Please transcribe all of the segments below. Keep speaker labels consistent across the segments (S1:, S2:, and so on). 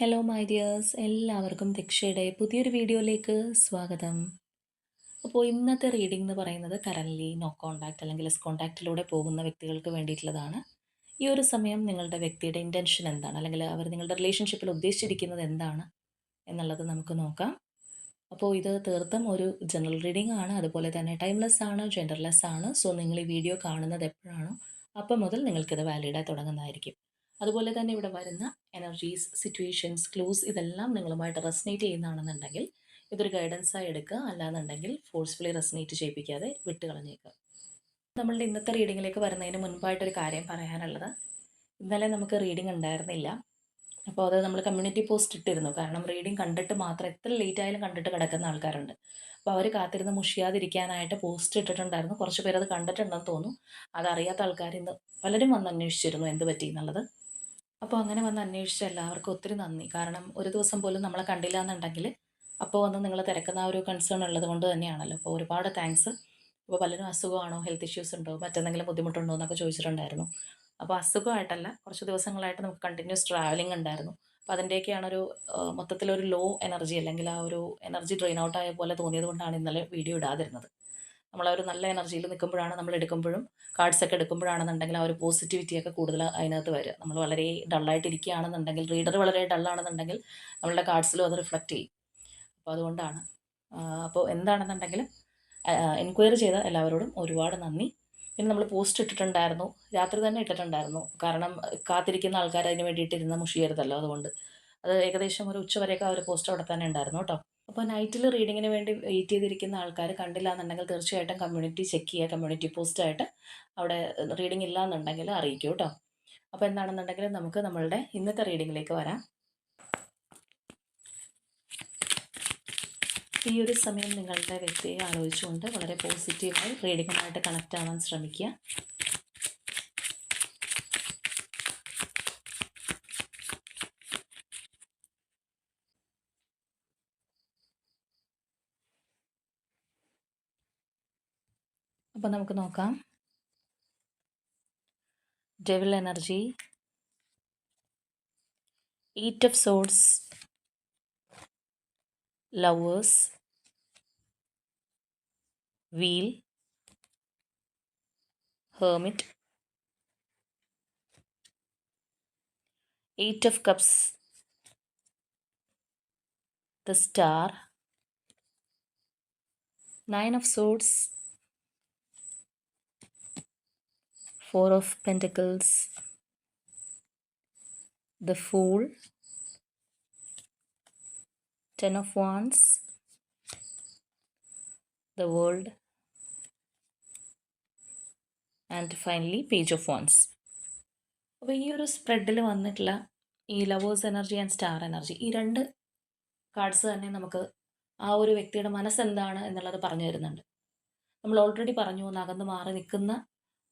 S1: Hello my dears എല്ലാവർക്കും ദക്ഷയുടെ പുതിയൊരു വീഡിയോയിലേക്ക് സ്വാഗതം. അപ്പോൾ ഇന്നത്തെ റീഡിംഗ് എന്ന് പറയുന്നത് കറൻലി നോ കോൺടാക്റ്റ് അല്ലെങ്കിൽ ലെസ് കോണ്ടാക്റ്റിലൂടെ പോകുന്ന വ്യക്തികൾക്ക് വേണ്ടിയിട്ടുള്ളതാണ്. ഈ ഒരു സമയം നിങ്ങളുടെ വ്യക്തിയുടെ ഇന്റൻഷൻ എന്താണ്? അല്ലെങ്കിൽ അവർ നിങ്ങളുടെ റിലേഷൻഷിപ്പിൽ ഉദ്ദേശിച്ചിരിക്കുന്നത് എന്താണ്? എന്നുള്ളത് നമുക്ക് നോക്കാം. അപ്പോൾ ഇത് തീർത്തും ഒരു ജനറൽ റീഡിംഗ് ആണ്. അതുപോലെ തന്നെ ടൈംലെസ് ആണ് ജെൻഡർലെസ് ആണ്. സോ നിങ്ങൾ ഈ വീഡിയോ കാണുന്നത് എപ്പോഴാണോ അപ്പം മുതൽ നിങ്ങൾക്കിത് വാലിഡായി തുടങ്ങുന്നതായിരിക്കും. അതുപോലെ തന്നെ ഇവിടെ വരുന്ന എനർജീസ് സിറ്റുവേഷൻസ് ക്ലൂസ് ഇതെല്ലാം നിങ്ങളുമായിട്ട് റെസനേറ്റ് ചെയ്യുന്നതാണെന്നുണ്ടെങ്കിൽ ഇതൊരു ഗൈഡൻസായി എടുക്കുക. അല്ലാന്നുണ്ടെങ്കിൽ ഫോഴ്സ്ഫുള്ളി റെസനേറ്റ് ചെയ്യിപ്പിക്കാതെ വിട്ട് കളഞ്ഞേക്കുക നമ്മളുടെ ഇന്നത്തെ റീഡിങ്ങിലേക്ക് വരുന്നതിന് മുൻപായിട്ടൊരു കാര്യം പറയാനുള്ളത്. ഇന്നലെ നമുക്ക് റീഡിംഗ് ഉണ്ടായിരുന്നില്ല. അപ്പോൾ അത് നമ്മൾ കമ്മ്യൂണിറ്റി പോസ്റ്റ് ഇട്ടിരുന്നു. കാരണം റീഡിംഗ് കണ്ടിട്ട് മാത്രം എത്ര ലേറ്റ് ആയാലും കണ്ടിട്ട് കിടക്കുന്ന ആൾക്കാരുണ്ട്. അപ്പോൾ അവർ കാത്തിരുന്ന് മുഷിയാതിരിക്കാനായിട്ട് പോസ്റ്റ് ഇട്ടിട്ടുണ്ടായിരുന്നു. കുറച്ച് അത് കണ്ടിട്ടുണ്ടെന്ന് തോന്നുന്നു. അതറിയാത്ത ആൾക്കാർ ഇന്ന് പലരും വന്ന് അന്വേഷിച്ചിരുന്നു എന്ത് പറ്റി എന്നുള്ളത്. അപ്പോൾ അങ്ങനെ വന്ന് അന്വേഷിച്ച എല്ലാവർക്കും ഒത്തിരി നന്ദി. കാരണം ഒരു ദിവസം പോലും നമ്മളെ കണ്ടില്ല എന്നുണ്ടെങ്കിൽ അപ്പോൾ വന്ന് നിങ്ങൾ തിരക്കുന്ന ആ ഒരു കൺസേൺ ഉള്ളത് കൊണ്ട് തന്നെയാണല്ലോ. അപ്പോൾ ഒരുപാട് താങ്ക്സ് അപ്പോൾ പലരും അസുഖമാണോ? ഹെൽത്ത് ഇഷ്യൂസ് ഉണ്ടോ? മറ്റെന്തെങ്കിലും ബുദ്ധിമുട്ടുണ്ടോ എന്നൊക്കെ ചോദിച്ചിട്ടുണ്ടായിരുന്നു. അപ്പോൾ അസുഖമായിട്ടല്ല കുറച്ച് ദിവസങ്ങളായിട്ട് നമുക്ക് കണ്ടിന്യൂസ് ട്രാവലിംഗ് ഉണ്ടായിരുന്നു. അപ്പോൾ അതിന്റെയൊക്കെയാണ് ഒരു മൊത്തത്തിലൊരു ലോ എനർജി അല്ലെങ്കിൽ ആ ഒരു എനർജി ഡ്രെയിൻ ഔട്ട് ആയ പോലെ തോന്നിയത് കൊണ്ടാണ് ഇന്നലെ വീഡിയോ ഇടാതിരുന്നത്. നമ്മൾ ഒരു നല്ല എനർജിയിൽ നിൽക്കുമ്പോഴാണ് നമ്മൾ എടുക്കുമ്പോഴും കാർഡ്സ് ഒക്കെ എടുക്കുമ്പോഴാണെന്നുണ്ടെങ്കിൽ ആ ഒരു പോസിറ്റിവിറ്റിയൊക്കെ കൂടുതൽ അതിനകത്ത് വരിക. നമ്മൾ വളരെ ഡള്ളായിട്ട് ഇരിക്കുകയാണെന്നുണ്ടെങ്കിൽ റീഡർ വളരെ ഡള്ളാണെന്നുണ്ടെങ്കിൽ നമ്മളുടെ കാർഡ്സിലും അത് റിഫ്ലക്റ്റ് ചെയ്യും. അപ്പോൾ അതുകൊണ്ടാണ്. അപ്പോൾ എന്താണെന്നുണ്ടെങ്കിലും എൻക്വയറി ചെയ്ത എല്ലാവരോടും ഒരുപാട് നന്ദി. പിന്നെ നമ്മൾ പോസ്റ്റ് ഇട്ടിട്ടുണ്ടായിരുന്നു. രാത്രി തന്നെ ഇട്ടിട്ടുണ്ടായിരുന്നു. കാരണം കാത്തിരിക്കുന്ന ആൾക്കാർ അതിന് വേണ്ടിയിട്ട് ഇരുന്ന് മുഷിയരുതല്ലോ അതുകൊണ്ട്. അത് ഏകദേശം ഒരു ഉച്ച വരെയൊക്കെ ആ ഒരു പോസ്റ്റ് അവിടെ തന്നെ ഉണ്ടായിരുന്നു കേട്ടോ. അപ്പോൾ നൈറ്റിൽ റീഡിങ്ങിന് വേണ്ടി വെയിറ്റ് ചെയ്തിരിക്കുന്ന ആൾക്കാർ കണ്ടില്ല എന്നുണ്ടെങ്കിൽ തീർച്ചയായിട്ടും കമ്മ്യൂണിറ്റി ചെക്ക് ചെയ്യുക കമ്മ്യൂണിറ്റി പോസ്റ്റായിട്ട് അവിടെ റീഡിംഗ് ഇല്ല എന്നുണ്ടെങ്കിൽ അറിയിക്കൂ കേട്ടോ അപ്പോൾ എന്താണെന്നുണ്ടെങ്കിൽ നമുക്ക് നമ്മളുടെ ഇന്നത്തെ റീഡിങ്ങിലേക്ക് വരാം. ഈ ഒരു സമയം നിങ്ങളുടെ വ്യക്തിയെ ആലോചിച്ചുകൊണ്ട് വളരെ പോസിറ്റീവായി റീഡിങ്ങുമായിട്ട് കണക്റ്റ് ആവാൻ ശ്രമിക്കുക. അപ്പോൾ നമുക്ക് നോക്കാം. Devil energy eight of swords lovers wheel hermit eight of cups the star nine of swords four of pentacles. The fool. Ten of wands. The world. And finally page of wands. അപ്പോൾ ഈ ഒരു സ്പ്രെഡിൽ വന്നിട്ടുള്ള ഈ lovers energy and star energy ഈ രണ്ട് cards തന്നെ നമുക്ക് ആ ഒരു വ്യക്തിയുടെ മനസ്സെന്താണ് എന്നുള്ളത് പറഞ്ഞു തരുന്നുണ്ട്. നമ്മൾ ഓൾറെഡി പറഞ്ഞു ഒന്ന് അകന്ന് മാറി നിൽക്കുന്ന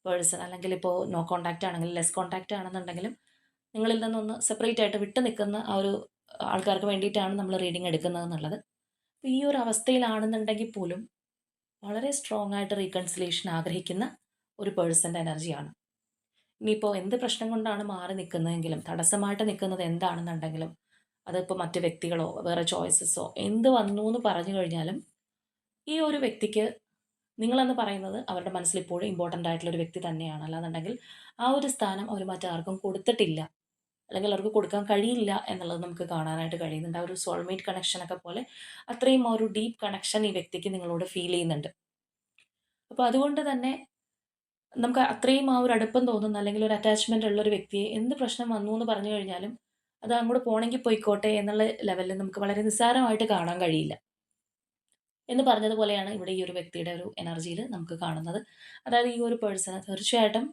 S1: പേഴ്സൺ അല്ലെങ്കിൽ ഇപ്പോൾ നോ കോണ്ടാക്റ്റ് ആണെങ്കിലും ലെസ് കോണ്ടാക്റ്റ് ആണെന്നുണ്ടെങ്കിലും നിങ്ങളിൽ നിന്നൊന്ന് സെപ്പറേറ്റ് ആയിട്ട് വിട്ട് നിൽക്കുന്ന ആ ഒരു ആൾക്കാർക്ക് വേണ്ടിയിട്ടാണ് നമ്മൾ റീഡിങ് എടുക്കുന്നത് എന്നുള്ളത്. അപ്പോൾ ഈ ഒരു അവസ്ഥയിലാണെന്നുണ്ടെങ്കിൽ പോലും വളരെ സ്ട്രോങ് ആയിട്ട് റീകൺസിലേഷൻ ആഗ്രഹിക്കുന്ന ഒരു പേഴ്സന്റെ എനർജിയാണ് ഇനിയിപ്പോൾ എന്ത് പ്രശ്നം കൊണ്ടാണ് മാറി നിൽക്കുന്നതെങ്കിലും തടസ്സമായിട്ട് നിൽക്കുന്നത് എന്താണെന്നുണ്ടെങ്കിലും അതിപ്പോൾ മറ്റു വ്യക്തികളോ വേറെ ചോയ്സസോ എന്ത് വന്നു എന്ന് പറഞ്ഞു കഴിഞ്ഞാലും ഈ ഒരു വ്യക്തിക്ക് നിങ്ങളെന്ന് പറയുന്നത് അവരുടെ മനസ്സിൽ ഇപ്പോഴും ഇമ്പോർട്ടന്റ് ആയിട്ടുള്ള ഒരു വ്യക്തി തന്നെയാണ്. അല്ലാന്നുണ്ടെങ്കിൽ ആ ഒരു സ്ഥാനം അവർ മറ്റാർക്കും കൊടുത്തിട്ടില്ല. അല്ലെങ്കിൽ അവർക്ക് കൊടുക്കാൻ കഴിയില്ല എന്നുള്ളത് നമുക്ക് കാണാനായിട്ട് കഴിയുന്നുണ്ട്. ആ ഒരു സോൾമേറ്റ് കണക്ഷനൊക്കെ പോലെ അത്രയും ഒരു ഡീപ്പ് കണക്ഷൻ ഈ വ്യക്തിക്ക് നിങ്ങളോട് ഫീൽ ചെയ്യുന്നുണ്ട്. അപ്പോൾ അതുകൊണ്ട് തന്നെ നമുക്ക് അത്രയും ആ ഒരു അടുപ്പം തോന്നുന്ന അല്ലെങ്കിൽ ഒരു അറ്റാച്ച്മെന്റ് ഉള്ള ഒരു വ്യക്തിയെ എന്ത് പ്രശ്നം വന്നു എന്ന് പറഞ്ഞു കഴിഞ്ഞാലും അത് അങ്ങോട്ട് പോകണമെങ്കിൽ പോയിക്കോട്ടെ എന്നുള്ള ലെവലിൽ നമുക്ക് വളരെ നിസ്സാരമായിട്ട് കാണാൻ കഴിയില്ല. എന്ന് പറഞ്ഞതുപോലെയാണ് ഇവിടെ ഈ ഒരു വ്യക്തിയുടെ ഒരു എനർജിയിൽ നമുക്ക് കാണുന്നത്. അതായത് ഈ ഒരു പേഴ്സണ് തീർച്ചയായിട്ടും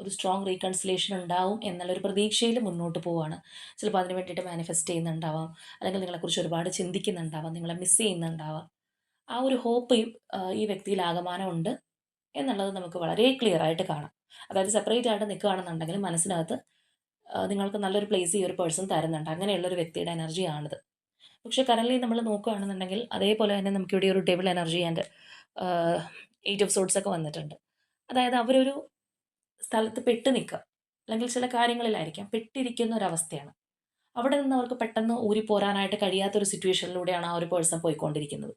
S1: ഒരു സ്ട്രോങ് റീകൺസിലേഷൻ ഉണ്ടാവും എന്നുള്ളൊരു പ്രതീക്ഷയിൽ മുന്നോട്ട് പോവുകയാണ് ചിലപ്പോൾ അതിന് വേണ്ടിയിട്ട് മാനിഫെസ്റ്റ് ചെയ്യുന്നുണ്ടാവാം. അല്ലെങ്കിൽ നിങ്ങളെക്കുറിച്ച് ഒരുപാട് ചിന്തിക്കുന്നുണ്ടാവാം. നിങ്ങളെ മിസ് ചെയ്യുന്നുണ്ടാവാം. ആ ഒരു ഹോപ്പ് ഈ വ്യക്തിയിൽ ആകമാനം ഉണ്ട് എന്നുള്ളത് നമുക്ക് വളരെ ക്ലിയർ ആയിട്ട് കാണാം. അതായത് സെപ്പറേറ്റ് ആയിട്ട് നിൽക്കുകയാണെന്നുണ്ടെങ്കിൽ മനസ്സിനകത്ത് നിങ്ങൾക്ക് നല്ലൊരു പ്ലേസ് ഈ ഒരു പേഴ്സൺ തരുന്നുണ്ട്. അങ്ങനെയുള്ളൊരു വ്യക്തിയുടെ എനർജിയാണിത് പക്ഷേ കറൻലി നമ്മൾ നോക്കുകയാണെന്നുണ്ടെങ്കിൽ അതേപോലെ തന്നെ നമുക്കിവിടെ ഒരു devil energy and eight of swords ഒക്കെ വന്നിട്ടുണ്ട് അതായത് അവരൊരു സ്ഥലത്ത് പെട്ട് നിൽക്കുക അല്ലെങ്കിൽ ചില കാര്യങ്ങളിലായിരിക്കാം പെട്ടിരിക്കുന്ന ഒരവസ്ഥയാണ് അവിടെ നിന്ന് അവർക്ക് പെട്ടെന്ന് ഊരി പോരാനായിട്ട് കഴിയാത്തൊരു സിറ്റുവേഷനിലൂടെയാണ് ആ ഒരു പേഴ്സൺ പോയിക്കൊണ്ടിരിക്കുന്നത്.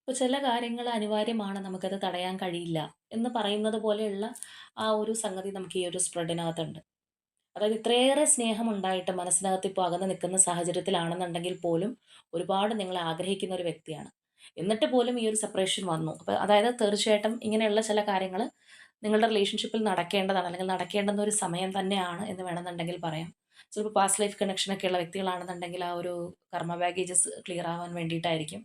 S1: അപ്പോൾ ചില കാര്യങ്ങൾ അനിവാര്യമാണ് നമുക്കത് തടയാൻ കഴിയില്ല എന്ന് പറയുന്നത് പോലെയുള്ള ആ ഒരു സംഗതി നമുക്ക് ഈ ഒരു സ്പ്രെഡിനകത്തുണ്ട്. അതായത് ഇത്രയേറെ സ്നേഹമുണ്ടായിട്ട് മനസ്സിനകത്ത് ഇപ്പോൾ അകന്ന് നിൽക്കുന്ന സാഹചര്യത്തിലാണെന്നുണ്ടെങ്കിൽ പോലും ഒരുപാട് നിങ്ങളെ ആഗ്രഹിക്കുന്ന ഒരു വ്യക്തിയാണ്. എന്നിട്ട് പോലും ഈ ഒരു സെപ്പറേഷൻ വന്നു. അപ്പോൾ അതായത് തീർച്ചയായിട്ടും ഇങ്ങനെയുള്ള ചില കാര്യങ്ങൾ നിങ്ങളുടെ റിലേഷൻഷിപ്പിൽ നടക്കേണ്ടതാണ് അല്ലെങ്കിൽ നടക്കേണ്ടുന്ന ഒരു സമയം തന്നെയാണ് എന്ന് വേണമെന്നുണ്ടെങ്കിൽ പറയാം. ചിലപ്പോൾ പാസ്റ്റ് ലൈഫ് കണക്ഷനൊക്കെ ഉള്ള വ്യക്തികളാണെന്നുണ്ടെങ്കിൽ ആ ഒരു കർമ്മ ബാഗേജസ് ക്ലിയർ ആവാൻ വേണ്ടിയിട്ടായിരിക്കും.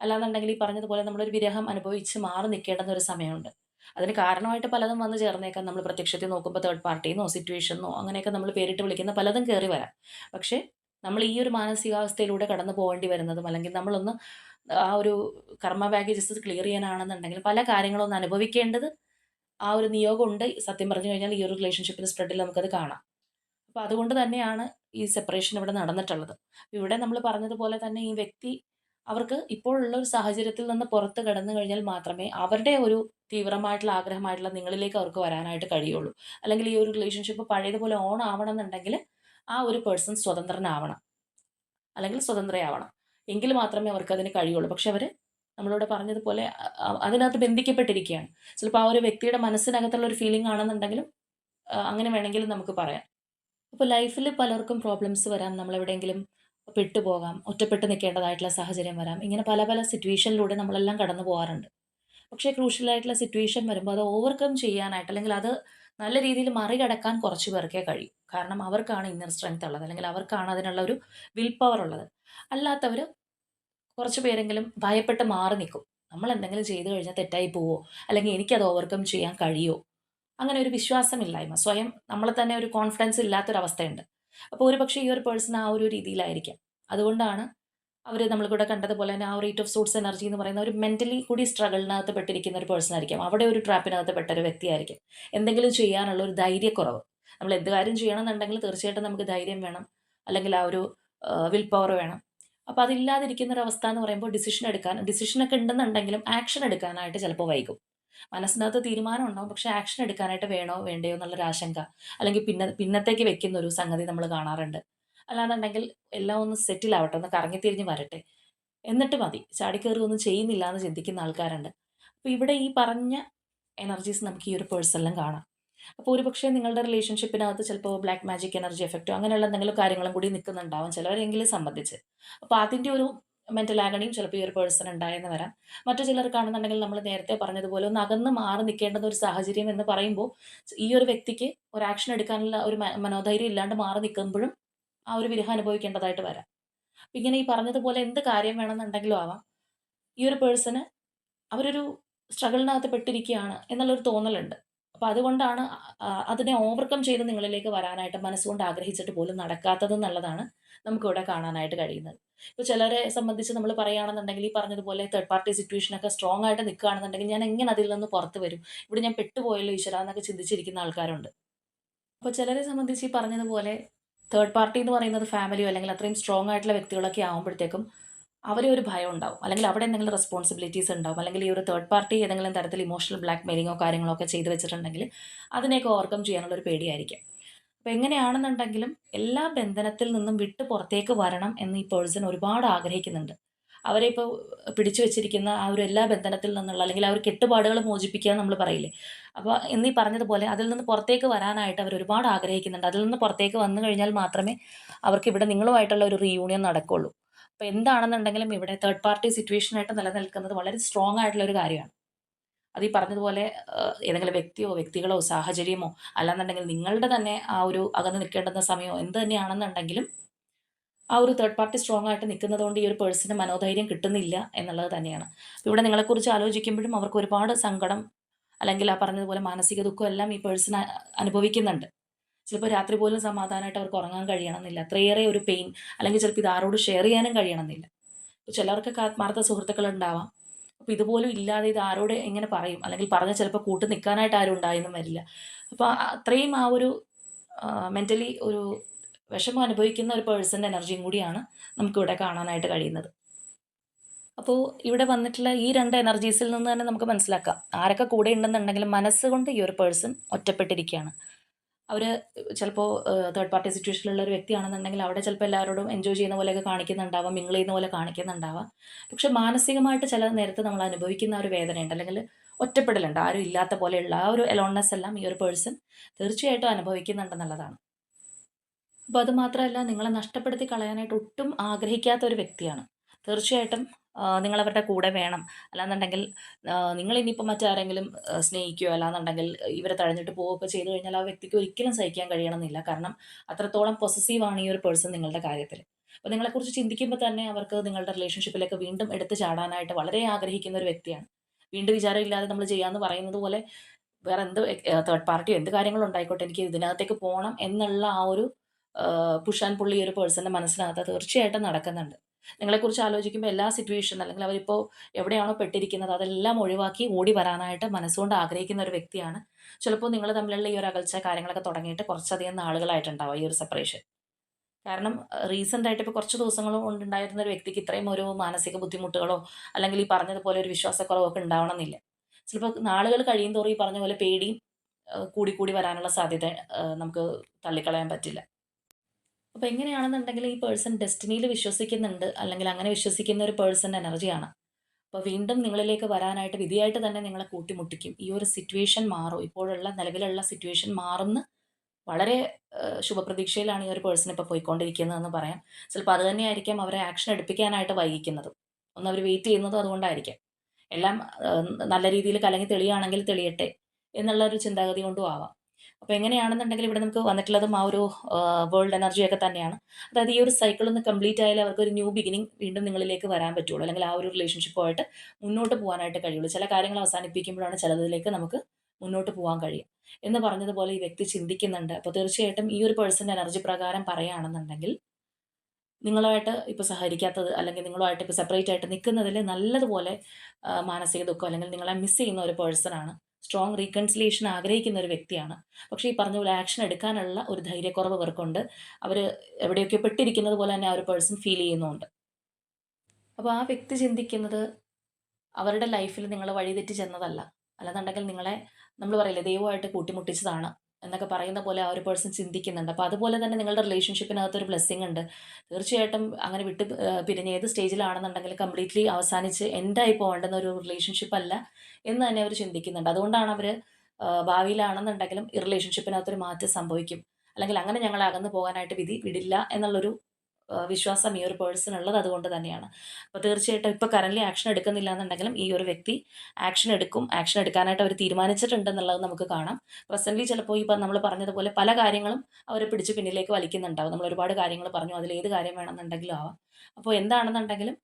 S1: അല്ലാന്നുണ്ടെങ്കിൽ ഈ പറഞ്ഞതുപോലെ നമ്മളൊരു വിരഹം അനുഭവിച്ച് മാറി നിൽക്കേണ്ടുന്ന ഒരു സമയമുണ്ട്. അതിന് കാരണമായിട്ട് പലതും വന്നു ചേർന്നേക്കാം. നമ്മൾ പ്രത്യക്ഷത്തിൽ നോക്കുമ്പോൾ തേർഡ് പാർട്ടിന്നോ, സിറ്റുവേഷനോ അങ്ങനെയൊക്കെ നമ്മൾ പേരിട്ട് വിളിക്കുന്ന പലതും കയറി വരാം. പക്ഷേ നമ്മൾ ഈ ഒരു മാനസികാവസ്ഥയിലൂടെ കടന്നു പോകേണ്ടി വരുന്നതും അല്ലെങ്കിൽ നമ്മളൊന്ന് ആ ഒരു കർമ്മ ബാഗേജസ് ക്ലിയർ ചെയ്യാനാണെന്നുണ്ടെങ്കിൽ പല കാര്യങ്ങളും ഒന്ന് അനുഭവിക്കേണ്ടത് ആ ഒരു നിയോഗമുണ്ട്. സത്യം പറഞ്ഞു കഴിഞ്ഞാൽ ഈ ഒരു റിലേഷൻഷിപ്പിന്റെ സ്പ്രെഡിൽ നമുക്കത് കാണാം. അപ്പോൾ അതുകൊണ്ട് തന്നെയാണ് ഈ സെപ്പറേഷൻ ഇവിടെ നടന്നിട്ടുള്ളത്. ഇവിടെ നമ്മൾ പറഞ്ഞതുപോലെ തന്നെ ഈ വ്യക്തി അവർക്ക് ഇപ്പോഴുള്ള ഒരു സാഹചര്യത്തിൽ നിന്ന് പുറത്ത് കടന്നു കഴിഞ്ഞാൽ മാത്രമേ അവരുടെ ഒരു തീവ്രമായിട്ടുള്ള ആഗ്രഹമായിട്ടുള്ള നിങ്ങളിലേക്ക് അവർക്ക് വരാനായിട്ട് കഴിയുള്ളൂ. അല്ലെങ്കിൽ ഈ ഒരു റിലേഷൻഷിപ്പ് പഴയതുപോലെ ഓൺ ആവണമെന്നുണ്ടെങ്കിൽ ആ ഒരു പേഴ്സൺ സ്വതന്ത്രനാവണം. അല്ലെങ്കിൽ സ്വതന്ത്രയാവണം. എങ്കിൽ മാത്രമേ അവർക്ക് അതിന് കഴിയുള്ളൂ. പക്ഷെ അവർ നമ്മളോട് പറഞ്ഞതുപോലെ അതിനകത്ത് ബന്ധിക്കപ്പെട്ടിരിക്കുകയാണ്. ചിലപ്പോൾ ആ ഒരു വ്യക്തിയുടെ മനസ്സിനകത്തുള്ള ഒരു ഫീലിംഗ് ആണെന്നുണ്ടെങ്കിലും അങ്ങനെ വേണമെങ്കിലും നമുക്ക് പറയാം. അപ്പോൾ ലൈഫിൽ പലർക്കും പ്രോബ്ലംസ് വരാം. നമ്മളെവിടെയെങ്കിലും പെട്ടുപോകാം. ഒറ്റപ്പെട്ട് നിൽക്കേണ്ടതായിട്ടുള്ള സാഹചര്യം വരാം. ഇങ്ങനെ പല പല സിറ്റുവേഷനിലൂടെ നമ്മളെല്ലാം കടന്നു പോകാറുണ്ട്. പക്ഷേ ക്രൂഷ്യലായിട്ടുള്ള സിറ്റുവേഷൻ വരുമ്പോൾ അത് ഓവർകം ചെയ്യാനായിട്ട് അല്ലെങ്കിൽ അത് നല്ല രീതിയിൽ മറികടക്കാൻ കുറച്ച് പേർക്കേ കഴിയും കാരണം അവർക്കാണ് ഇന്നർ സ്ട്രെങ്ത് ഉള്ളത്. അല്ലെങ്കിൽ അവർക്കാണ് അതിനുള്ള ഒരു വിൽ പവർ ഉള്ളത്. അല്ലാത്തവർ കുറച്ച് പേരെങ്കിലും ഭയപ്പെട്ട് മാറി നിൽക്കും. നമ്മൾ എന്തെങ്കിലും ചെയ്തു കഴിഞ്ഞാൽ തെറ്റായി പോവോ? അല്ലെങ്കിൽ എനിക്കത് ഓവർകം ചെയ്യാൻ കഴിയുമോ അങ്ങനെ ഒരു വിശ്വാസമില്ലായ്മ. സ്വയം നമ്മളെ തന്നെ ഒരു കോൺഫിഡൻസ് ഇല്ലാത്തൊരവസ്ഥയുണ്ട്. അപ്പോൾ ഒരു പക്ഷേ ഈ ഒരു പേഴ്സൺ ആ ഒരു രീതിയിലായിരിക്കാം. അതുകൊണ്ടാണ് അവർ നമ്മളിവിടെ കണ്ടതുപോലെ തന്നെ ആ എയ്റ്റ് ഓഫ് സോർട്സ് എനർജി എന്ന് പറയുന്ന ഒരു മെന്റലി കൂടി സ്ട്രഗിളിനകത്ത് പെട്ടിരിക്കുന്ന ഒരു പേഴ്സൺ ആയിരിക്കും അവിടെ ഒരു ട്രാപ്പിനകത്ത് പെട്ട ഒരു വ്യക്തിയായിരിക്കും. എന്തെങ്കിലും ചെയ്യാനുള്ള ഒരു ധൈര്യക്കുറവ്. നമ്മൾ എന്ത് കാര്യം ചെയ്യണമെന്നുണ്ടെങ്കിൽ തീർച്ചയായിട്ടും നമുക്ക് ധൈര്യം വേണം. അല്ലെങ്കിൽ ആ ഒരു വിൽ പവർ വേണം. അപ്പോൾ അതില്ലാതിരിക്കുന്ന ഒരു അവസ്ഥ എന്ന് പറയുമ്പോൾ ഡിസിഷൻ എടുക്കാൻ ഡിസിഷനൊക്കെ ഉണ്ടെന്നുണ്ടെങ്കിലും ആക്ഷൻ എടുക്കാനായിട്ട് ചിലപ്പോൾ വൈകും. മനസ്സിനകത്ത് തീരുമാനം ഉണ്ടാവും. പക്ഷെ ആക്ഷൻ എടുക്കാനായിട്ട് വേണോ വേണ്ടയോ എന്നുള്ളൊരു ആശങ്ക. അല്ലെങ്കിൽ പിന്നെ പിന്നത്തേക്ക് വെക്കുന്ന ഒരു സംഗതി നമ്മൾ കാണാറുണ്ട്. അല്ലാന്നുണ്ടെങ്കിൽ എല്ലാം ഒന്ന് സെറ്റിൽ ആവട്ടെ, ഒന്ന് കറങ്ങിത്തിരിഞ്ഞ് വരട്ടെ. എന്നിട്ട് മതി. ചാടിക്കേറി ഒന്നും ചെയ്യുന്നില്ല എന്ന് ചിന്തിക്കുന്ന ആൾക്കാരുണ്ട്. അപ്പോൾ ഇവിടെ ഈ പറഞ്ഞ എനർജീസ് നമുക്ക് ഈ ഒരു പേഴ്സണിലും കാണാം. അപ്പോൾ ഒരുപക്ഷെ നിങ്ങളുടെ റിലേഷൻഷിപ്പിനകത്ത് ചിലപ്പോൾ ബ്ലാക്ക് മാജിക് എനർജി എഫക്റ്റോ അങ്ങനെയുള്ള എന്തെങ്കിലും കാര്യങ്ങളും കൂടി നിൽക്കുന്നുണ്ടാവും ചിലവരെങ്കിലും സംബന്ധിച്ച്. അപ്പോൾ അതിന്റെ ഒരു മെന്റൽ ആഗണിയും ചിലപ്പോൾ ഈ ഒരു പേഴ്സൺ ഉണ്ടായെന്ന് വരാം. മറ്റു ചിലർ ചിലർക്കാണെന്നുണ്ടെങ്കിൽ നമ്മൾ നേരത്തെ പറഞ്ഞതുപോലെ ഒന്ന് അകന്ന് മാറി നിൽക്കേണ്ടുന്ന ഒരു സാഹചര്യം എന്ന് പറയുമ്പോൾ ഈ ഒരു വ്യക്തിക്ക് ഒരു ആക്ഷൻ എടുക്കാനുള്ള ഒരു മനോധൈര്യം ഇല്ലാണ്ട് മാറി നിൽക്കുമ്പോഴും ആ ഒരു വിരഹം അനുഭവിക്കേണ്ടതായിട്ട് വരാം. അപ്പം ഇങ്ങനെ ഈ പറഞ്ഞതുപോലെ എന്ത് കാര്യം വേണമെന്നുണ്ടെങ്കിലും ആവാം. ഈ ഒരു പേഴ്സണ് അവരൊരു സ്ട്രഗിളിനകത്ത് പെട്ടിരിക്കുകയാണ് എന്നുള്ളൊരു തോന്നലുണ്ട്. അപ്പോൾ അതുകൊണ്ടാണ് അതിനെ ഓവർകം ചെയ്ത് നിങ്ങളിലേക്ക് വരാനായിട്ട് മനസ്സുകൊണ്ട് ആഗ്രഹിച്ചിട്ട് പോലും നടക്കാത്തത് എന്നുള്ളതാണ് നമുക്കിവിടെ കാണാനായിട്ട് കഴിയുന്നത്. ഇപ്പോൾ ചിലരെ സംബന്ധിച്ച് നമ്മൾ പറയുകയാണെന്നുണ്ടെങ്കിൽ ഈ പറഞ്ഞതുപോലെ തേർഡ് പാർട്ടി സിറ്റുവേഷനൊക്കെ സ്ട്രോങ് ആയിട്ട് നിൽക്കുകയാണെന്നുണ്ടെങ്കിൽ ഞാൻ എങ്ങനെ അതിൽ നിന്ന് പുറത്ത് വരും? ഇവിടെ ഞാൻ പെട്ടുപോയല്ലോ ഈശ്വര എന്നൊക്കെ ചിന്തിച്ചിരിക്കുന്ന ആൾക്കാരുണ്ട്. അപ്പോൾ ചിലരെ സംബന്ധിച്ച് ഈ പറഞ്ഞതുപോലെ തേർഡ് പാർട്ടി എന്ന് പറയുന്നത് ഫാമിലിയോ അല്ലെങ്കിൽ അത്രയും സ്ട്രോങ് ആയിട്ടുള്ള വ്യക്തികളൊക്കെ ആവുമ്പോഴത്തേക്കും അവരെ ഒരു ഭയം ഉണ്ടാവും. അല്ലെങ്കിൽ അവിടെ എന്തെങ്കിലും റെസ്പോൺസിബിലിറ്റീസ് ഉണ്ടാവും. അല്ലെങ്കിൽ ഈ ഒരു തേർഡ് പാർട്ടി ഏതെങ്കിലും തരത്തിൽ ഇമോഷണൽ ബ്ലാക്ക് മെയിലിങ്ങോ കാര്യങ്ങളോ ഒക്കെ ചെയ്തു വെച്ചിട്ടുണ്ടെങ്കിൽ അതിനെയൊക്കെ ഓവർകം ചെയ്യാനുള്ള ഒരു പേടിയായിരിക്കും. അപ്പോൾ എങ്ങനെയാണെന്നുണ്ടെങ്കിലും എല്ലാ ബന്ധനത്തിൽ നിന്നും വിട്ട് പുറത്തേക്ക് വരണം എന്ന് ഈ പേഴ്സൺ ഒരുപാട് ആഗ്രഹിക്കുന്നുണ്ട്. അവരെ ഇപ്പോൾ പിടിച്ചു വെച്ചിരിക്കുന്ന ആ ഒരു എല്ലാ ബന്ധനത്തിൽ നിന്നുള്ള അല്ലെങ്കിൽ ആ ഒരു കെട്ടുപാടുകൾ മോചിപ്പിക്കുക നമ്മൾ പറയില്ലേ? അപ്പോൾ എന്നീ പറഞ്ഞതുപോലെ അതിൽ നിന്ന് പുറത്തേക്ക് വരാനായിട്ട് അവർ ഒരുപാട് ആഗ്രഹിക്കുന്നുണ്ട്. അതിൽ നിന്ന് പുറത്തേക്ക് വന്നു കഴിഞ്ഞാൽ മാത്രമേ അവർക്ക് ഇവിടെ നിങ്ങളുമായിട്ടുള്ള ഒരു റീയൂണിയൻ നടക്കുള്ളൂ. അപ്പോൾ എന്താണെന്നുണ്ടെങ്കിലും ഇവിടെ തേർഡ് പാർട്ടി സിറ്റുവേഷൻ ആയിട്ട് നിലനിൽക്കുന്നത് വളരെ സ്ട്രോങ് ആയിട്ടുള്ള ഒരു കാര്യമാണ്. അത് ഈ പറഞ്ഞതുപോലെ ഏതെങ്കിലും വ്യക്തിയോ വ്യക്തികളോ സാഹചര്യമോ അല്ലാന്നുണ്ടെങ്കിൽ നിങ്ങളുടെ തന്നെ ആ ഒരു അകന്ന് നിൽക്കേണ്ടുന്ന സമയമോ എന്ത് തന്നെയാണെന്നുണ്ടെങ്കിലും ആ ഒരു തേർഡ് പാർട്ടി സ്ട്രോങ് ആയിട്ട് നിൽക്കുന്നതുകൊണ്ട് ഈ ഒരു പേഴ്സന് മനോധൈര്യം കിട്ടുന്നില്ല എന്നുള്ളത് തന്നെയാണ്. ഇവിടെ നിങ്ങളെക്കുറിച്ച് ആലോചിക്കുമ്പോഴും അവർക്ക് ഒരുപാട് സങ്കടം അല്ലെങ്കിൽ ആ പറഞ്ഞതുപോലെ മാനസിക ദുഃഖം എല്ലാം ഈ പേഴ്സൺ അനുഭവിക്കുന്നുണ്ട്. ചിലപ്പോൾ രാത്രി പോലും സമാധാനമായിട്ട് അവർക്ക് ഉറങ്ങാൻ കഴിയണമെന്നില്ല. അത്രയേറെ ഒരു പെയിൻ അല്ലെങ്കിൽ ചിലപ്പോൾ ഇത് ആരോട് ഷെയർ ചെയ്യാനും കഴിയണമെന്നില്ല. അപ്പോൾ ചിലർക്കൊക്കെ ആത്മാർത്ഥ സുഹൃത്തുക്കൾ ഉണ്ടാവാം. അപ്പോൾ ഇതുപോലും ഇല്ലാതെ ഇത് ആരോട് എങ്ങനെ പറയും? അല്ലെങ്കിൽ പറഞ്ഞാൽ ചിലപ്പോൾ കൂട്ട് നിൽക്കാനായിട്ട് ആരും ഉണ്ടായെന്നും വരില്ല. അപ്പോൾ അത്രയും ആ ഒരു മെന്റലി ഒരു വിഷമം അനുഭവിക്കുന്ന ഒരു പേഴ്സന്റെ എനർജിയും കൂടിയാണ് നമുക്കിവിടെ കാണാനായിട്ട് കഴിയുന്നത്. അപ്പോൾ ഇവിടെ വന്നിട്ടുള്ള ഈ രണ്ട് എനർജീസിൽ നിന്ന് തന്നെ നമുക്ക് മനസ്സിലാക്കാം. ആരൊക്കെ കൂടെ ഉണ്ടെന്നുണ്ടെങ്കിലും മനസ്സുകൊണ്ട് ഈ ഒരു പേഴ്സൺ ഒറ്റപ്പെട്ടിരിക്കുകയാണ്. അവർ ചിലപ്പോൾ തേർഡ് പാർട്ടി സിറ്റുവേഷനിലുള്ള ഒരു വ്യക്തിയാണെന്നുണ്ടെങ്കിൽ അവിടെ ചിലപ്പോൾ എല്ലാവരോടും എൻജോയ് ചെയ്യുന്ന പോലെയൊക്കെ കാണിക്കുന്നുണ്ടാവാം മിങ്കിൾ ചെയ്യുന്ന പോലെ കാണിക്കുന്നുണ്ടാവാം. പക്ഷെ മാനസികമായിട്ട് ചില നേരത്ത് നമ്മൾ അനുഭവിക്കുന്ന ഒരു വേദനയുണ്ട്. അല്ലെങ്കിൽ ഒറ്റപ്പെടലുണ്ട്. ആരും ഇല്ലാത്ത പോലെയുള്ള ആ ഒരു എലോൺനെസ് എല്ലാം ഈ ഒരു പേഴ്സൺ തീർച്ചയായിട്ടും അനുഭവിക്കുന്നുണ്ടെന്നുള്ളതാണ് അപ്പോൾ അതുമാത്രമല്ല നിങ്ങളെ നഷ്ടപ്പെടുത്തി കളയാനായിട്ട് ഒട്ടും ആഗ്രഹിക്കാത്ത ഒരു വ്യക്തിയാണ്. തീർച്ചയായിട്ടും നിങ്ങളവരുടെ കൂടെ വേണം. അല്ലാന്നുണ്ടെങ്കിൽ നിങ്ങൾ നിങ്ങളിനിയിപ്പോൾ മറ്റാരെങ്കിലും സ്നേഹിക്കുകയോ അല്ലാന്നുണ്ടെങ്കിൽ ഇവരെ തഴഞ്ഞിട്ട് പോവുകയൊക്കെ ചെയ്തു കഴിഞ്ഞാൽ ആ വ്യക്തിക്ക് ഒരിക്കലും സഹിക്കാൻ കഴിയണമെന്നില്ല. കാരണം അത്രത്തോളം പൊസസീവാണ് ഈ ഒരു പേഴ്സൺ നിങ്ങളുടെ കാര്യത്തിൽ. അപ്പോൾ നിങ്ങളെക്കുറിച്ച് ചിന്തിക്കുമ്പോൾ തന്നെ അവർക്ക് നിങ്ങളുടെ റിലേഷൻഷിപ്പിലേക്ക് വീണ്ടും എടുത്തു ചാടാനായിട്ട് വളരെ ആഗ്രഹിക്കുന്ന ഒരു വ്യക്തിയാണ്. വീണ്ടും വിചാരമില്ലാതെ നമ്മൾ ചെയ്യാമെന്ന് പറയുന്നത് പോലെ വേറെ എന്ത് തേർഡ് പാർട്ടിയോ എന്ത് കാര്യങ്ങളും ഉണ്ടായിക്കോട്ടെ എനിക്ക് ഇതിനകത്തേക്ക് പോകണം എന്നുള്ള ആ ഒരു പുഷാൻ പുള്ളി ഒരു പേഴ്സന്റെ മനസ്സിനകത്ത് തീർച്ചയായിട്ടും നടക്കുന്നുണ്ട്. നിങ്ങളെക്കുറിച്ച് ആലോചിക്കുമ്പോൾ എല്ലാ സിറ്റുവേഷൻ അല്ലെങ്കിൽ അവരിപ്പോൾ എവിടെയാണോ പെട്ടിരിക്കുന്നത് അതെല്ലാം ഒഴിവാക്കി ഓടി വരാനായിട്ട് മനസ്സുകൊണ്ട് ആഗ്രഹിക്കുന്ന ഒരു വ്യക്തിയാണ്. ചിലപ്പോൾ നിങ്ങൾ തമ്മിലുള്ള ഈ ഒരു അകൽച്ച കാര്യങ്ങളൊക്കെ തുടങ്ങിയിട്ട് കുറച്ചധികം നാളുകളായിട്ടുണ്ടാവും ഈ ഒരു സെപ്പറേഷൻ കാരണം റീസെന്റ് ആയിട്ട് ഇപ്പോൾ കുറച്ച് ദിവസങ്ങൾ കൊണ്ടുണ്ടായിരുന്ന ഒരു വ്യക്തിക്ക് ഇത്രയും ഒരു മാനസിക ബുദ്ധിമുട്ടുകളോ അല്ലെങ്കിൽ ഈ പറഞ്ഞതുപോലെ ഒരു വിശ്വാസക്കുറവോ ഒക്കെ ഉണ്ടാവണമെന്നില്ല. ചിലപ്പോൾ നാളുകൾ കഴിയും തോറും ഈ പറഞ്ഞ പോലെ പേടിയും കൂടി കൂടി വരാനുള്ള സാധ്യത നമുക്ക് തള്ളിക്കളയാൻ പറ്റില്ല. അപ്പോൾ എങ്ങനെയാണെന്നുണ്ടെങ്കിൽ ഈ പേഴ്സൺ ഡെസ്റ്റിനിയിൽ വിശ്വസിക്കുന്നുണ്ട്. അല്ലെങ്കിൽ അങ്ങനെ വിശ്വസിക്കുന്ന ഒരു പേഴ്സൺ എനർജിയാണ് അപ്പോൾ വീണ്ടും നിങ്ങളിലേക്ക് വരാനായിട്ട് വിധിയായിട്ട് തന്നെ നിങ്ങളെ കൂട്ടിമുട്ടിക്കും. ഈ ഒരു സിറ്റുവേഷൻ മാറും. ഇപ്പോഴുള്ള നിലവിലുള്ള സിറ്റുവേഷൻ മാറുന്ന വളരെ ശുഭപ്രതീക്ഷയിലാണ് ഈ ഒരു പേഴ്സൺ ഇപ്പോൾ പോയിക്കൊണ്ടിരിക്കുന്നതെന്ന് പറയാം. ചിലപ്പോൾ അത് തന്നെയായിരിക്കാം അവരെ ആക്ഷൻ എടുപ്പിക്കാനായിട്ട് വൈകിക്കുന്നതും. ഒന്ന് അവർ വെയിറ്റ് ചെയ്യുന്നതും അതുകൊണ്ടായിരിക്കാം. എല്ലാം നല്ല രീതിയിൽ കലങ്ങി തെളിയുകയാണെങ്കിൽ തെളിയട്ടെ എന്നുള്ള ഒരു ചിന്താഗതി കൊണ്ടും ആവാം. അപ്പോൾ എങ്ങനെയാണെന്നുണ്ടെങ്കിൽ ഇവിടെ നമുക്ക് വന്നിട്ടുള്ളതും ആ ഒരു വേൾഡ് എനർജിയൊക്കെ തന്നെയാണ്. അതായത് ഈ ഒരു സൈക്കിൾ ഒന്ന് കംപ്ലീറ്റ് ആയാലേ അവർക്ക് ഒരു ന്യൂ ബിഗിനിങ് വീണ്ടും നിങ്ങളിലേക്ക് വരാൻ പറ്റുള്ളൂ. അല്ലെങ്കിൽ ആ ഒരു റിലേഷൻഷിപ്പുമായിട്ട് മുന്നോട്ട് പോകാനായിട്ട് കഴിയുള്ളൂ. ചില കാര്യങ്ങൾ അവസാനിപ്പിക്കുമ്പോഴാണ് ചിലതിലേക്ക് നമുക്ക് മുന്നോട്ട് പോകാൻ കഴിയും എന്ന് പറഞ്ഞതുപോലെ ഈ വ്യക്തി ചിന്തിക്കുന്നുണ്ട്. അപ്പോൾ തീർച്ചയായിട്ടും ഈ ഒരു പേഴ്സന്റെ എനർജി പ്രകാരം പറയുകയാണെന്നുണ്ടെങ്കിൽ നിങ്ങളുമായിട്ട് ഇപ്പോൾ സഹകരിക്കാത്തത് അല്ലെങ്കിൽ നിങ്ങളുമായിട്ട് ഇപ്പോൾ സെപ്പറേറ്റ് ആയിട്ട് നിൽക്കുന്നതിൽ നല്ലതുപോലെ മാനസിക ദുഃഖം അല്ലെങ്കിൽ നിങ്ങളെ മിസ് ചെയ്യുന്ന ഒരു പേഴ്സണാണ് സ്ട്രോങ് റീകൺസിലേഷൻ ആഗ്രഹിക്കുന്ന ഒരു വ്യക്തിയാണ്. പക്ഷേ ഈ പറഞ്ഞ പോലെ ആക്ഷൻ എടുക്കാനുള്ള ഒരു ധൈര്യക്കുറവ് അവർക്കുണ്ട്. അവർ എവിടെയൊക്കെ പെട്ടിരിക്കുന്നത് പോലെ തന്നെ ആ ഒരു പേഴ്സൺ ഫീൽ ചെയ്യുന്നുണ്ട് അപ്പോൾ ആ വ്യക്തി ചിന്തിക്കുന്നത് അവരുടെ ലൈഫിൽ നിങ്ങൾ വഴിതെറ്റി ചെന്നതല്ല. അല്ലെന്നുണ്ടെങ്കിൽ നിങ്ങളെ നമ്മൾ പറയില്ലേ ദൈവമായിട്ട് കൂട്ടിമുട്ടിച്ചതാണ്. എന്നൊക്കെ പറയുന്ന പോലെ ആ ഒരു പേഴ്സൺ ചിന്തിക്കുന്നുണ്ട്. അപ്പോൾ അതുപോലെ തന്നെ നിങ്ങളുടെ റിലേഷൻഷിപ്പിനകത്ത് ഒരു ബ്ലെസ്സിങ് ഉണ്ട്. തീർച്ചയായിട്ടും അങ്ങനെ വിട്ട് പിരിഞ്ഞ് ഏത് സ്റ്റേജിലാണെന്നുണ്ടെങ്കിൽ കംപ്ലീറ്റ്ലി അവസാനിച്ച് എൻഡായി പോകേണ്ടുന്ന ഒരു റിലേഷൻഷിപ്പ് അല്ല എന്ന് തന്നെ അവർ ചിന്തിക്കുന്നുണ്ട്. അതുകൊണ്ടാണ് അവർ ഭാവിയിലാണെന്നുണ്ടെങ്കിലും ഈ റിലേഷൻഷിപ്പിനകത്തൊരു മാറ്റം സംഭവിക്കും. അല്ലെങ്കിൽ അങ്ങനെ ഞങ്ങൾ അകന്നു പോകാനായിട്ട് വിധി വിടില്ല എന്നുള്ളൊരു വിശ്വാസം ഈ ഒരു പേഴ്സൺ ഉള്ളത് അതുകൊണ്ട് തന്നെയാണ്. അപ്പോൾ തീർച്ചയായിട്ടും ഇപ്പോൾ കറന്റ് ആക്ഷൻ എടുക്കുന്നില്ല എന്നുണ്ടെങ്കിലും ഈ ഒരു വ്യക്തി ആക്ഷൻ എടുക്കും. ആക്ഷൻ എടുക്കാനായിട്ട് അവർ തീരുമാനിച്ചിട്ടുണ്ടെന്നുള്ളത് നമുക്ക് കാണാം. പ്രസന്റ്ലി ചിലപ്പോൾ ഈ നമ്മൾ പറഞ്ഞതുപോലെ പല കാര്യങ്ങളും അവരെ പിടിച്ച് പിന്നിലേക്ക് വലിക്കുന്നുണ്ടാവും. നമ്മൾ ഒരുപാട് കാര്യങ്ങൾ പറഞ്ഞു. അതിൽ ഏത് കാര്യം വേണമെന്നുണ്ടെങ്കിലും ആവാം. അപ്പോൾ എന്താണെന്നുണ്ടെങ്കിലും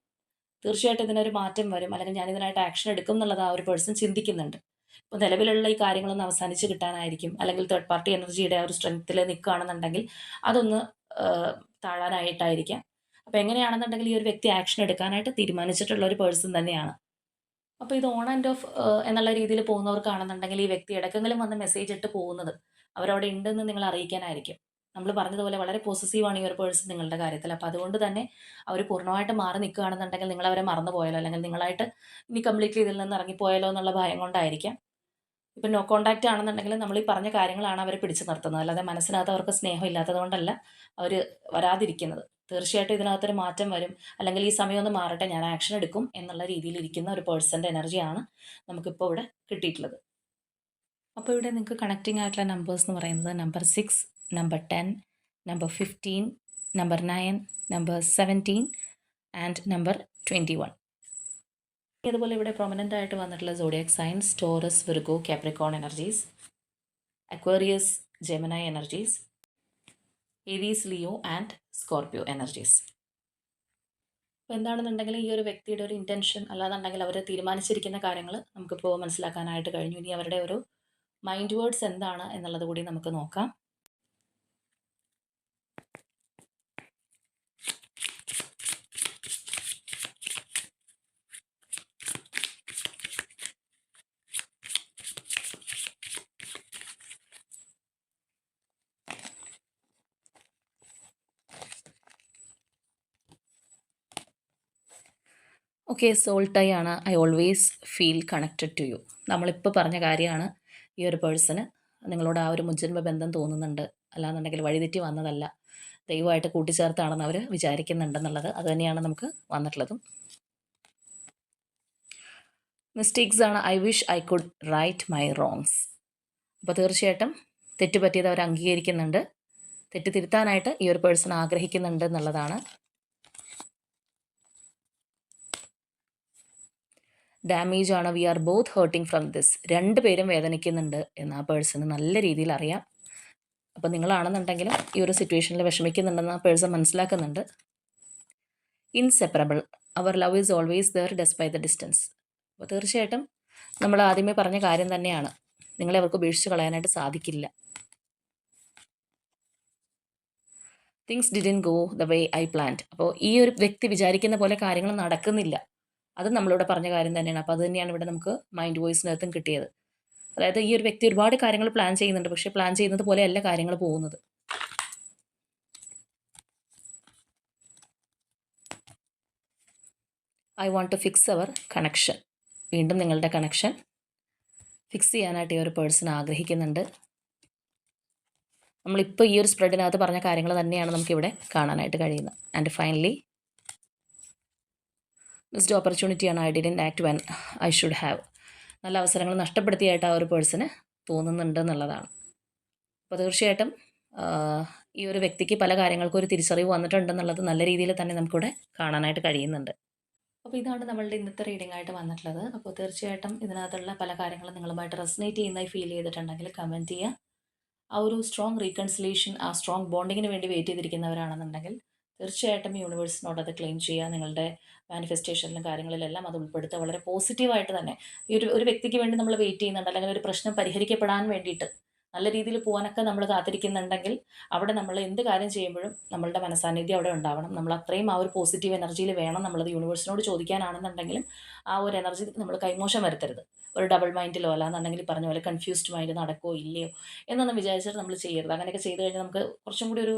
S1: തീർച്ചയായിട്ടും ഇതിനൊരു മാറ്റം വരും. അല്ലെങ്കിൽ ഞാൻ ഇതിനായിട്ട് ആക്ഷൻ എടുക്കും എന്നുള്ളത് ആ ഒരു പേഴ്സൺ ചിന്തിക്കുന്നുണ്ട്. ഇപ്പോൾ നിലവിലുള്ള ഈ കാര്യങ്ങളൊന്ന് അവസാനിച്ച് കിട്ടാനായിരിക്കും. അല്ലെങ്കിൽ തേർഡ് പാർട്ടി എനർജിയുടെ ആ ഒരു സ്ട്രെങ്ത്തിൽ നിൽക്കുകയാണെന്നുണ്ടെങ്കിൽ അതൊന്ന് താഴാനായിട്ടായിരിക്കാം അപ്പോൾ എങ്ങനെയാണെന്നുണ്ടെങ്കിൽ ഈ ഒരു വ്യക്തി ആക്ഷൻ എടുക്കാനായിട്ട് തീരുമാനിച്ചിട്ടുള്ള ഒരു പേഴ്സൺ തന്നെയാണ്. അപ്പോൾ ഇത് ഓൺ ആൻഡ് ഓഫ് എന്നുള്ള രീതിയിൽ പോകുന്നവർക്കാണെന്നുണ്ടെങ്കിൽ ഈ വ്യക്തി ഇടക്കെങ്കിലും വന്ന് മെസ്സേജ് ഇട്ട് പോകുന്നത് അവരവിടെ ഉണ്ടെന്ന് നിങ്ങൾ അറിയിക്കാനായിരിക്കും. നമ്മൾ പറഞ്ഞതുപോലെ വളരെ പോസിറ്റീവാണ് ഈ ഒരു പേഴ്സൺ നിങ്ങളുടെ കാര്യത്തിൽ. അപ്പോൾ അതുകൊണ്ട് തന്നെ അവർ പൂർണമായിട്ട് മാറി നിൽക്കുകയാണെന്നുണ്ടെങ്കിൽ നിങ്ങൾ അവരെ മറന്നു പോയാലോ അല്ലെങ്കിൽ നിങ്ങളായിട്ട് ഇനി കംപ്ലീറ്റ്ലി ഇതിൽ നിന്ന് ഇറങ്ങിപ്പോയാലോ എന്നുള്ള ഭയം കൊണ്ടായിരിക്കാം. ഇപ്പം നോ കോണ്ടാക്റ്റ് ആണെന്നുണ്ടെങ്കിൽ നമ്മൾ ഈ പറഞ്ഞ കാര്യങ്ങളാണ് അവരെ പിടിച്ചു നിർത്തുന്നത്. അല്ലാതെ മനസ്സിനകത്ത് അവർക്ക് സ്നേഹം ഇല്ലാത്തത് കൊണ്ടല്ല അവർ വരാതിരിക്കുന്നത്. തീർച്ചയായിട്ടും ഇതിനകത്തൊരു മാറ്റം വരും. അല്ലെങ്കിൽ ഈ സമയം ഒന്ന് മാറട്ടെ ഞാൻ ആക്ഷൻ എടുക്കും എന്നുള്ള രീതിയിൽ ഇരിക്കുന്ന ഒരു പേഴ്സന്റെ എനർജിയാണ് നമുക്കിപ്പോൾ ഇവിടെ കിട്ടിയിട്ടുള്ളത്. അപ്പോൾ ഇവിടെ നിങ്ങൾക്ക് കണക്റ്റിംഗ് ആയിട്ടുള്ള നമ്പേഴ്സ് എന്ന് പറയുന്നത് number six number ten number fifteen number nine number seventeen and number twenty one അതുപോലെ ഇവിടെ പ്രൊമനന്റ് ആയിട്ട് വന്നിട്ടുള്ള zodiac science Taurus Virgo Capricorn energies Aquarius Gemini energies Aries Leo and Scorpio energies അപ്പോൾ എന്താണെന്നുണ്ടെങ്കിൽ ഈ ഒരു വ്യക്തിയുടെ ഒരു ഇന്റൻഷൻ അല്ലാന്നുണ്ടെങ്കിൽ അവർ തീരുമാനിച്ചിരിക്കുന്ന കാര്യങ്ങൾ നമുക്കിപ്പോൾ മനസ്സിലാക്കാനായിട്ട് കഴിഞ്ഞു. ഇനി അവരുടെ ഒരു മൈൻഡ് വേർഡ്സ് എന്താണ് എന്നുള്ളത് കൂടി നമുക്ക് നോക്കാം. ഓക്കെ സോൾ ടൈ ആണ്. I always feel connected to you നമ്മളിപ്പോൾ പറഞ്ഞ കാര്യമാണ് ഈ ഒരു പേഴ്സണ് നിങ്ങളോട് ആ ഒരു മുജ്ജന്മ ബന്ധം തോന്നുന്നുണ്ട്. അല്ലാന്നുണ്ടെങ്കിൽ വഴിതെറ്റി വന്നതല്ല. ദൈവമായിട്ട് കൂട്ടിച്ചേർത്താണെന്ന് അവർ വിചാരിക്കുന്നുണ്ടെന്നുള്ളത് അത് തന്നെയാണ് നമുക്ക് വന്നിട്ടുള്ളതും. മിസ്റ്റേക്സ് ആണ്. I wish I could right my wrongs അപ്പോൾ തീർച്ചയായിട്ടും തെറ്റുപറ്റിയത് അവർ അംഗീകരിക്കുന്നുണ്ട്. തെറ്റ് തിരുത്താനായിട്ട് ഈ ഒരു പേഴ്സൺ ആഗ്രഹിക്കുന്നുണ്ട് എന്നുള്ളതാണ് ഡാമേജ് ആണ്. We are both hurting from this രണ്ട് പേരും വേദനിക്കുന്നുണ്ട് എന്ന് ആ പേഴ്സണ് നല്ല രീതിയിൽ അറിയാം. അപ്പോൾ നിങ്ങളാണെന്നുണ്ടെങ്കിലും ഈ ഒരു സിറ്റുവേഷനിൽ വിഷമിക്കുന്നുണ്ടെന്ന് ആ പേഴ്സൺ മനസ്സിലാക്കുന്നുണ്ട്. Inseparable our love is always there despite the distance അപ്പോൾ തീർച്ചയായിട്ടും നമ്മൾ ആദ്യമേ പറഞ്ഞ കാര്യം തന്നെയാണ്. നിങ്ങളെ അവർക്ക് ഉപേക്ഷിച്ച് കളയാനായിട്ട് സാധിക്കില്ല. Things didn't go the way I planned അപ്പോൾ ഈ ഒരു വ്യക്തി വിചാരിക്കുന്ന പോലെ കാര്യങ്ങൾ നടക്കുന്നില്ല. അത് നമ്മളിവിടെ പറഞ്ഞ കാര്യം തന്നെയാണ്. അപ്പോൾ അത് തന്നെയാണ് ഇവിടെ നമുക്ക് മൈൻഡ് വോയിസിനകത്തും കിട്ടിയത്. അതായത് ഈ ഒരു വ്യക്തി ഒരുപാട് കാര്യങ്ങൾ പ്ലാൻ ചെയ്യുന്നുണ്ട്. പക്ഷേ പ്ലാൻ ചെയ്യുന്നത് പോലെയല്ല കാര്യങ്ങൾ പോകുന്നത്. I want to fix our connection വീണ്ടും നിങ്ങളുടെ കണക്ഷൻ ഫിക്സ് ചെയ്യാനായിട്ട് ഈ ഒരു പേഴ്സൺ ആഗ്രഹിക്കുന്നുണ്ട്. നമ്മളിപ്പോൾ ഈ ഒരു സ്പ്രെഡിനകത്ത് പറഞ്ഞ കാര്യങ്ങൾ തന്നെയാണ് നമുക്കിവിടെ കാണാനായിട്ട് കഴിയുന്നത്. And finally missed ഓപ്പർച്യൂണിറ്റിയാണ് I didn't act when I should have നല്ല അവസരങ്ങൾ നഷ്ടപ്പെടുത്തിയായിട്ട് ആ ഒരു പേഴ്സണ് തോന്നുന്നുണ്ട് എന്നുള്ളതാണ്. അപ്പോൾ തീർച്ചയായിട്ടും ഈ ഒരു വ്യക്തിക്ക് പല കാര്യങ്ങൾക്കും ഒരു തിരിച്ചറിവ് വന്നിട്ടുണ്ടെന്നുള്ളത് നല്ല രീതിയിൽ തന്നെ നമുക്കിവിടെ കാണാനായിട്ട് കഴിയുന്നുണ്ട്. അപ്പോൾ ഇതാണ് നമ്മളുടെ ഇന്നത്തെ റീഡിംഗ് ആയിട്ട് വന്നിട്ടുള്ളത്. അപ്പോൾ തീർച്ചയായിട്ടും ഇതിനകത്തുള്ള പല കാര്യങ്ങളും നിങ്ങളുമായിട്ട് റെസനേറ്റ് ചെയ്യുന്നതായി ഫീൽ ചെയ്തിട്ടുണ്ടെങ്കിൽ കമന്റ് ചെയ്യുക. ആ ഒരു സ്ട്രോങ് റീകൺസിലേഷൻ ആ സ്ട്രോങ് ബോണ്ടിങ്ങിന് വേണ്ടി വെയിറ്റ് ചെയ്തിരിക്കുന്നവരാണെന്നുണ്ടെങ്കിൽ തീർച്ചയായിട്ടും യൂണിവേഴ്സിനോട് അത് ക്ലെയിം ചെയ്യുക. നിങ്ങളുടെ മാനിഫെസ്റ്റേഷനിലും കാര്യങ്ങളിലെല്ലാം അത് ഉൾപ്പെടുത്തുക. വളരെ പോസിറ്റീവായിട്ട് തന്നെ. ഈ ഒരു ഒരു വ്യക്തിക്ക് വേണ്ടി നമ്മൾ വെയിറ്റ് ചെയ്യുന്നുണ്ട്. അല്ലെങ്കിൽ ഒരു പ്രശ്നം പരിഹരിക്കപ്പെടാൻ വേണ്ടിയിട്ട് നല്ല രീതിയിൽ പോകാനൊക്കെ നമ്മൾ കാത്തിരിക്കുന്നുണ്ടെങ്കിൽ അവിടെ നമ്മൾ എന്ത് കാര്യം ചെയ്യുമ്പോഴും നമ്മളുടെ മനസാന്നിധ്യം അവിടെ ഉണ്ടാവണം. നമ്മൾ അത്രയും ആ ഒരു പോസിറ്റീവ് എനർജിയിൽ വേണം നമ്മളത് യൂണിവേഴ്സിനോട് ചോദിക്കാനാണെന്നുണ്ടെങ്കിലും ആ ഒരു എനർജി നമ്മൾ കൈമോശം വരുത്തരുത്. ഒരു ഡബിൾ മൈൻഡിലോ അല്ലാന്നുണ്ടെങ്കിൽ പറഞ്ഞ പോലെ കൺഫ്യൂസ്ഡ് മൈൻഡ് നടക്കോ ഇല്ലയോ എന്നൊന്നും വിചാരിച്ചിട്ട് നമ്മൾ ചെയ്യരുത്. അങ്ങനെയൊക്കെ ചെയ്ത് കഴിഞ്ഞാൽ നമുക്ക് കുറച്ചും കൂടി ഒരു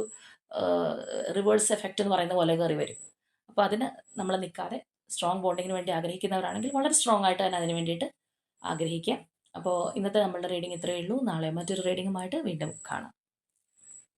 S1: റിവേഴ്സ് എഫക്റ്റ് എന്ന് പറയുന്ന പോലെ കയറി വരും. അപ്പോൾ അതിന് നമ്മൾ നിൽക്കാതെ സ്ട്രോങ് ബോണ്ടിങ്ങിന് വേണ്ടി ആഗ്രഹിക്കുന്നവരാണെങ്കിൽ വളരെ സ്ട്രോങ് ആയിട്ട് തന്നെ അതിന് വേണ്ടിയിട്ട് ആഗ്രഹിക്കുക അപ്പോൾ ഇന്നത്തെ നമ്മളുടെ റീഡിംഗ് ഇത്രയേ ഉള്ളൂ. നാളെ മറ്റൊരു റീഡിങ്ങുമായിട്ട് വീണ്ടും കാണാം.